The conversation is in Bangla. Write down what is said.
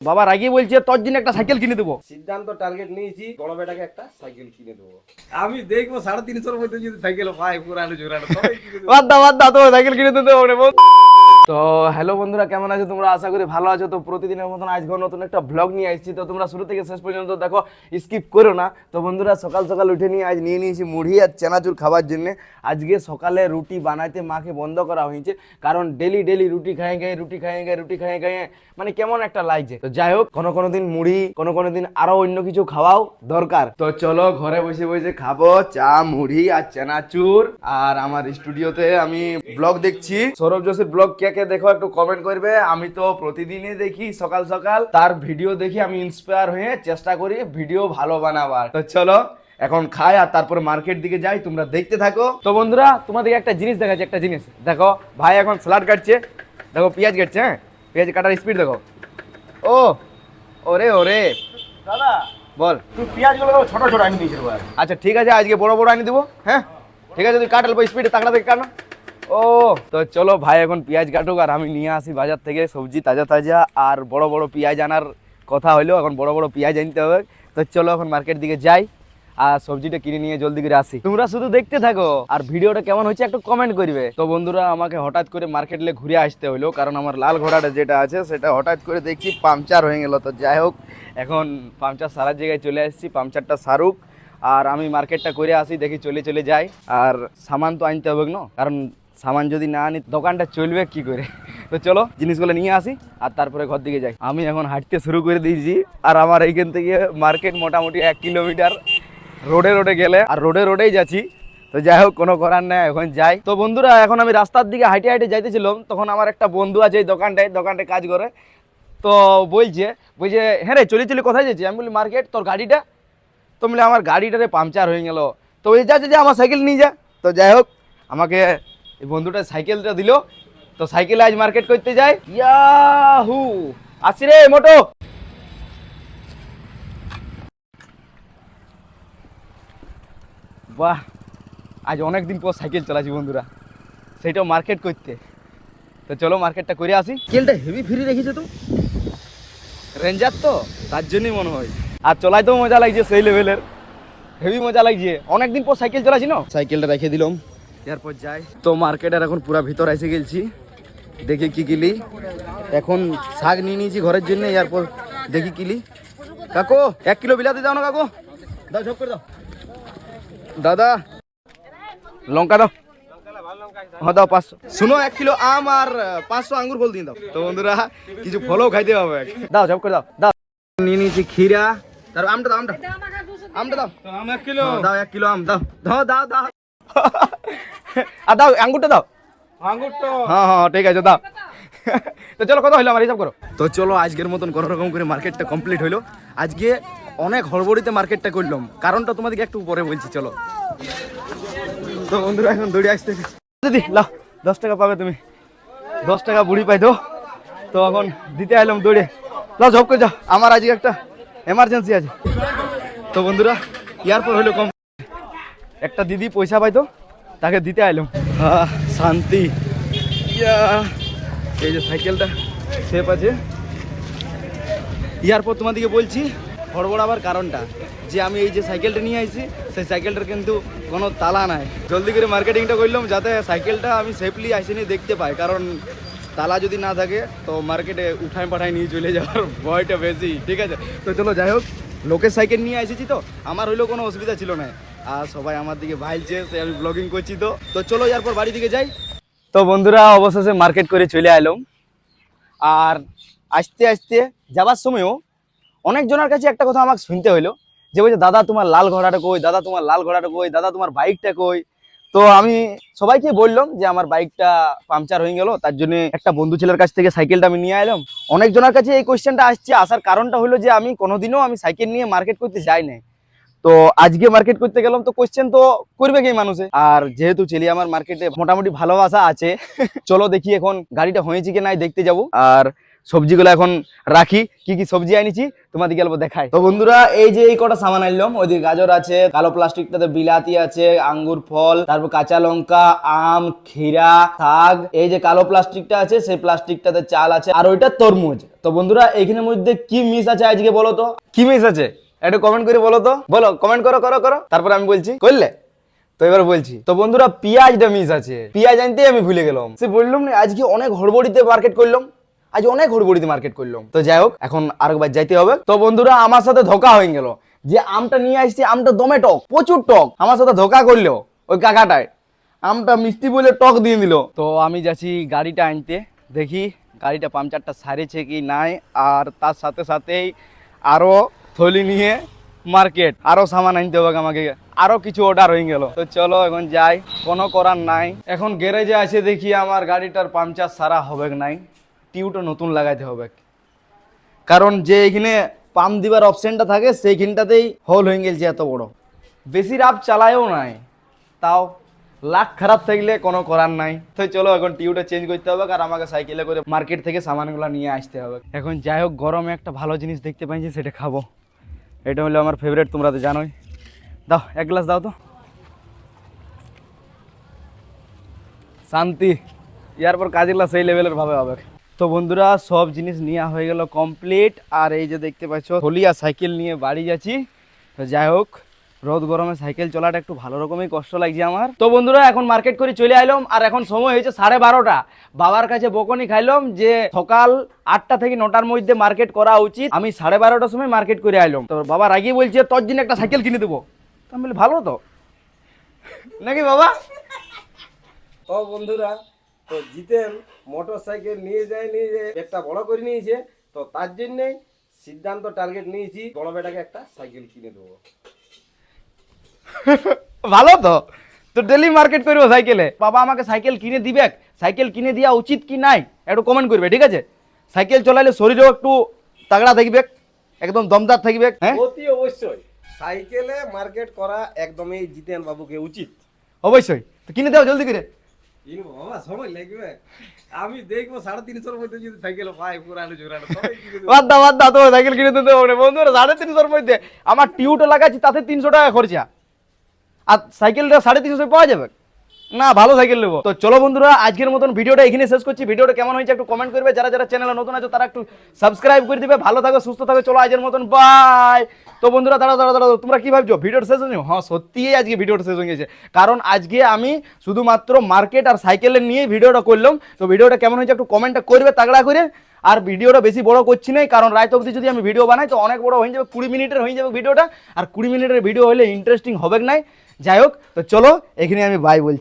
বাবা রাগি বলছে তোর জন্য একটা সাইকেল কিনে দেবো সিদ্ধান্ত টার্গেট নিয়েছি বড় বেটাকে একটা সাইকেল কিনে দেবো আমি দেখব সাড়ে তিনশোর মধ্যে যদি সাইকেল পাই পুরানো জোরানো তবেই কিনে দেবো। বাদ দা বাদ দাও তোমার সাইকেল কিনে দিতে হবে। তো হ্যালো বন্ধুরা, কেমন আছো তোমরা? আশা করি ভালো আছো। তো প্রতিদিনের মতন আজকে নতুন একটা ব্লগ নিয়ে আসছি। তো তোমরা শুরু থেকে শেষ পর্যন্ত দেখো স্কিপ করো না। তো বন্ধুরা, সকাল সকাল উঠে নিয়ে আজ নিয়ে নিয়েছি মুড়ি আর চেনাচুর খাবার জন্য। আজকে সকালে রুটি বানাইতে মাকে বন্ধ করা হয়েছে। কারণ ডেলি ডেলি রুটি খাই খাই রুটি খাই খাই রুটি খাই খাই মানে কেমন একটা লাগছে। তো যাই হোক, কোনো কোনো দিন মুড়ি, কোনো কোনো দিন আরও অন্য কিছু খাওয়াও দরকার। তো চলো ঘরে বসে বসে খাব চা, মুড়ি আর চেনাচুর। আর আমার স্টুডিওতে আমি ব্লগ দেখছি। সৌরভ যোশীর ব্লগ কে কে দেখো একটু কমেন্ট করবে। আমি তো প্রতিদিনই দেখি সকাল সকাল। তার ভিডিও দেখি আমি ইন্সপায়ার হয়ে চেষ্টা করি ভিডিও ভালো বানাবার। তো চলো এখন খাই আর তারপরে মার্কেট দিকে যাই তোমরা দেখতে থাকো। তো বন্ধুরা তোমাদেরকে একটা জিনিস দেখাচ্ছি একটা জিনিস। দেখো ভাই এখন স্যালাড কাটছে। দেখো পেঁয়াজ কাটছে হ্যাঁ? পেঁয়াজ কাটার স্পিড দেখো। ও ওরে ওরে। দাদা বল। তুই পেঁয়াজগুলো ছোট ছোট আনি দিয়েছিল আচ্ছা ঠিক আছে আজকে বড় বড় আনি দেবো হ্যাঁ? ঠিক আছে তুই কাট অল্প স্পিডে তাকড়া থেকে কাটো। ও, তো চলো ভাই, এখন পেঁয়াজ কাটুক আর আমি নিয়ে আসি বাজার থেকে সবজি তাজা তাজা আর বড় বড় পেঁয়াজ আনার কথা হলো এখন বড় বড় পেঁয়াজ আনতে হবে। তো চলো এখন মার্কেট দিকে যাই আর সবজিটা কিনে নিয়ে জলদি করে আসি। তোমরা শুধু দেখতে থাকো আর ভিডিওটা কেমন হচ্ছে একটু কমেন্ট করবে। তো বন্ধুরা, আমাকে হঠাৎ করে মার্কেটলে ঘুরে আসতে হলো কারণ আমার লাল ঘোড়াটা যেটা আছে সেটা হঠাৎ করে দেখছি পাংচার হয়ে গেল। তো যাই হোক, এখন পাংচার সারার জায়গায় চলে আসছি পাংচারটা সারুক। আর আমি মার্কেটটা করে আসি, দেখি চলে চলে যাই আর সামান তো আনতে হবে না, কারণ সামান যদি না আনি দোকানটা চলবে কি করে? তো চলো জিনিসগুলো নিয়ে আসি আর তারপরে ঘর দিকে যাই। আমি এখন হাঁটতে শুরু করে দিয়েছি আর আমার এইখান থেকে মার্কেট মোটামুটি এক কিলোমিটার রোডে রোডে গেলে আর রোডে রোডেই যাচ্ছি। তো যাই হোক কোনো করার নেই এখন যাই। তো বন্ধুরা এখন আমি রাস্তার দিকে হাইটে হাইটে যাইতেছিলাম তখন আমার একটা বন্ধু আছে এই দোকানটায় দোকানটায় কাজ করে। তো বলছে বলছে হ্যাঁ রে চলি চলি কোথায় যাচ্ছি আমি বলি মার্কেট তোর গাড়িটা? তো বলে আমার গাড়িটারে পাংচার হয়ে গেল। তো বলছে যা যা, যা আমার সাইকেল নিয়ে যা। তো যাই হোক আমাকে এই বন্ধুটা সাইকেলটা দিল তো সাইকেলে আজ মার্কেট করতে যাই ইয়াহু! আসি রে মোটো! বাহ! আজ অনেক দিন পর সাইকেল চালাচ্ছি বন্ধুরা। সেইটাও মার্কেট করতে। তো চলো মার্কেটটা করে আসি। সাইকেলটা হেভি ফ্রি রেখেছে তো? রেঞ্জার তো তার জন্যই মনে হয়। আর চলাই তো মজা লাগছে সেই লেভেলের হেভি মজা লাগছে। অনেকদিন পর সাইকেল চালাচ্ছি না? সাইকেলটা রেখে দিলাম। এরপর যাই। তো মার্কেটের এখন পুরা ভিতর এসে গেছি দেখি কি কিলি। এখন শাক নিয়ে নিয়েছি ঘরের জন্য এরপর দেখি কিলি। কাকু এক কিলো বিলাতি দাও না কাকু। দাও ঝপ করে দাও। দাদা লঙ্কা দাও। হ্যাঁ দাও পাঁচশো। শুনো এক কিলো আম আর পাঁচশো আঙ্গুর ফল দিয়ে দাও। তো বন্ধুরা কিছু ফলও খাইতে হবে দাও ঝপ করে দাও। দাও। নিয়ে নিয়েছি ক্ষীরা। তারপর আমটা দাও আমটা। আমটা দাও। আম এক কিলো। হ্যাঁ, দাও এক কিলো আম। দাও। দাও দাও দাও। আর দাও আঙ্গুরটা দাও। হ্যাঁ হ্যাঁ ঠিক আছে দাও। তো চলো কত হলো আমার হিসাব করো? তো চলো আজকের মতন কোনো রকম করে মার্কেটটা কমপ্লিট হলো আজকে অনেক হড়বড়িতে মার্কেটটা করলাম। কারণটা তোমাদেরকে একটু পরে বলছি চলো। তো বন্ধুরা এখন দৌড়ে আসতেছে দিদি লাও দশ টাকা পাবে তুমি। দশ টাকা বুড়ি পাই তো। তো এখন দিতে আইলাম দৌড়ে। লাও ঝপ করে যাও। আমার আজকে একটা এমার্জেন্সি আছে। তো বন্ধুরা ইয়ার পর হলো কম একটা দিদি পয়সা পাইতো তাকে দিতে আইলাম। আহ, শান্তি। এই যে সাইকেলটা সেফ আছে। ইয়ার পর তোমাদেরকে বলছি হড়বড় আবার কারণটা যে আমি এই যে সাইকেলটা নিয়ে আইছি সেই সাইকেলটার কিন্তু কোনো তালা নাই। জলদি করে মার্কেটিংটা করলাম যাতে সাইকেলটা আমি সেফলি আইসে নিয়ে দেখতে পাই কারণ তালা যদি না থাকে তো মার্কেটে উঠায় পাঠায় নিয়ে চলে যাওয়ার ভয়টা বেশি। ঠিক আছে? তো চলো যাই হোক লোকের সাইকেল নিয়ে এসেছি তো আমার হইলেও কোনো অসুবিধা ছিল না। আর সবাই আমার দিকে ভাইলছে সে আমি ব্লগিং করছি তো। তো চলো এরপর বাড়ি দিকে যাই। তো বন্ধুরা, অবশেষে মার্কেট করে চলে এলাম আর আসতে আসতে যাবার সময়ও অনেকজনের কাছে একটা কথা আমাকে শুনতে হইল, যে বলছে, দাদা, তোমার লাল ঘোড়াটা কই? দাদা, তোমার লাল ঘোড়াটা কই? দাদা, তোমার বাইকটা কই? তো আমি সবাইকে বললাম যে, আমার বাইকটা পাংচার হয়ে গেল, তার জন্য একটা বন্ধু ছেলের কাছ থেকে সাইকেলটা আমি নিয়ে এলাম অনেকজনের কাছে এই কোয়েশ্চেনটা আসছে। আসার কারণটা হলো যে, আমি কোনোদিনও আমি সাইকেল নিয়ে মার্কেট করতে যাই নাই। তো আজকে মার্কেট করতে গেলাম, তো কোয়েশ্চেন তো করবে কি মানুষে? আর যেহেতু চেলি আমার মার্কেটে মোটামুটি ভালোবাসা আছে, চলো দেখি এখন গাড়িটা হয়েছে কি নাই, দেখতে যাব। আর সবজিগুলো এখন রাখি, কি কি সবজি আনিছি, তোমাদেরকে অল্প দেখাই। তো বন্ধুরা, এই যে এই কটা সামান আনলাম, ওইদিকে গাজর আছে, কালো প্লাস্টিকটাতে বিলাতি আছে, আঙ্গুর ফল, তারপর কাঁচা লঙ্কা, আম, ক্ষীরা, শাক, এই যে কালো প্লাস্টিকটা আছে, সেই প্লাস্টিকটাতে চাল আছে, আর ওইটা তরমুজ। তো বন্ধুরা এইখানের মধ্যে কি মিস আছে আজকে বলো তো? কি মিস আছে? একটু কমেন্ট করে বলো তো। বলো কমেন্ট করো করো করো। তারপর আমি বলছি, করলে? তো এবার বলছি, তো বন্ধুরা, পেঁয়াজটা মিস আছে। পেঁয়াজ আনতেই আমি ভুলে গেলাম। সে বললাম না, আজকে অনেক হড়বড়িতে মার্কেট করলাম। আজ অনেক হড়বড়িতে মার্কেট করলাম। তো যাই হোক, এখন আরেকবার যাইতে হবে। তো বন্ধুরা, আমার সাথে ধোকা হয়ে গেল। যে আমটা নিয়ে আসছি, আমটা দমে টক, প্রচুর টক। আমার সাথে ধোকা করল ওই কাকাটায় আমটা মিষ্টি বলে টক দিয়ে দিল। তো আমি যাচ্ছি গাড়িটা আনতে। দেখি গাড়িটা পাংচারটা সারেছে কি নাই। আর তার সাথে সাথেই আরও থলি নিয়ে মার্কেট, আরও সামান আনতে হবে আমাকে। আরও কিছু অর্ডার হয়ে গেল। তো চলো, এখন যাই। কোনো করার নাই। এখন গ্যারেজে আছে দেখি আমার গাড়িটার পাংচার সারা হবে নাই। টিউটা নতুন লাগাইতে হবে। কারণ যে এখানে পাম্প দিবার অপশনটা থাকে, সেইখানটাতেই হোল হয়ে গেছে এত বড়। বেশি রাপ চালায়ও নাই। তাও লাখ খারাপ থাকলে কোনো করার নাই। তো চলো, এখন টিউটা চেঞ্জ করতে হবে আর আমাকে সাইকেলে করে মার্কেট থেকে সামানগুলো নিয়ে আসতে হবে। এখন যাই হোক, গরমে একটা ভালো জিনিস দেখতে পাইছি, সেটা খাব। এটা হলো আমার ফেভারিট তোমরা তো জানোই। দাও, এক গ্লাস দাও তো। শান্তি। ইয়ার পর গ্লাস সেই লেভেলের ভাবে হবে। তো বন্ধুরা, সব জিনিস নেওয়া হয়ে গেল কমপ্লিট আর এই যে দেখতে পাচ্ছ হোলিয়া সাইকেল নিয়ে বাড়ি যাচ্ছি। তো যাই হোক রোদ গরমে সাইকেল চলাটা একটু ভালো রকমই কষ্ট লাগছে আমার। তো বন্ধুরা, এখন মার্কেট করে চলে আইলাম আর এখন সময় হয়েছে সাড়ে বারোটা। বাবার কাছে বকনি খাইলাম যে সকাল আটটা থেকে নটার মধ্যে মার্কেট করা উচিত। আমি সাড়ে বারোটার সময় মার্কেট করে আইলাম। তো বাবা রাগিয়ে বলছে, তোর জন্য একটা সাইকেল কিনে দেবো। আমি বলি, ভালো তো। নাকি বাবা? তো বন্ধুরা, তো জিতেন মোটর সাইকেল নিয়ে যায় নিয়ে যায়, একটা বড় করে নিয়েছে। তো তার জন্যেই সিদ্ধান্ত টার্গেট নিয়েছি, বড় বেটাকে একটা সাইকেল কিনে দেবো। ভালো তো? তো ডেলি মার্কেট করব সাইকেলে বাবা আমাকে সাইকেল কিনে দিবে? সাইকেল কিনে দেওয়া উচিত কি নাই? একটু কমেন্ট করবে ঠিক আছে? সাইকেল চলাইলে শরীরেও একটু তাগড়া থাকবে একদম দমদার থাকবে হ্যাঁ? অতি অবশ্যই। সাইকেলে মার্কেট করা একদমই জিতেন বাবুকে উচিত। অবশ্যই। তো কিনে দেও জলদি করে। কিনবো বাবা সময় লাগবে। আমি দেখব সাড়ে তিনশোর মধ্যে যদি সাইকেল পাই পুরানো জোরানো। বাদ দাও বাদ দাও তোমার সাইকেল কিনে দিতে হবে বন্ধুরা সাড়ে তিনশোর মধ্যে আমার টিউটা লাগাচ্ছি তাতে তিনশো টাকা খরচা। আর সাইকেলটা সাড়ে তিনশো পাওয়া যাবে? না, ভালো সাইকেল নেব। তো চলো বন্ধুরা, আজকের মতন ভিডিওটা এখানে শেষ করছি। ভিডিওটা কেমন হয়েছে একটু কমেন্ট করবে। যারা যারা চ্যানেলে নতুন আছে, তারা একটু সাবস্ক্রাইব করে দিবে। ভালো থাকো, সুস্থ থাকো, চলো আজকের মতন বাই তো বন্ধুরা দাঁড়া দাঁড়া দাঁড়া তোমরা কি ভাবছ? ভিডিওটা শেষ হয়েছে হ্যাঁ সত্যিই আজকে ভিডিওটা শেষ হয়ে গেছে। কারণ আজকে আমি শুধুমাত্র মার্কেট আর সাইকেলের নিয়ে ভিডিওটা করলাম। তো ভিডিওটা কেমন হয়েছে একটু কমেন্টটা করবে তাগড়া করে। আর ভিডিওটা বেশি বড় করছি না কারণ রাত অবধি যদি আমি ভিডিও বানাই, তো অনেক বড় হয়ে যাবে, কুড়ি মিনিটের হয়ে যাবে ভিডিওটা। আর কুড়ি মিনিটের ভিডিও হলে ইন্টারেস্টিং হবে নাই। যাই হোক তো চলো এখানে আমি বাই বলছি।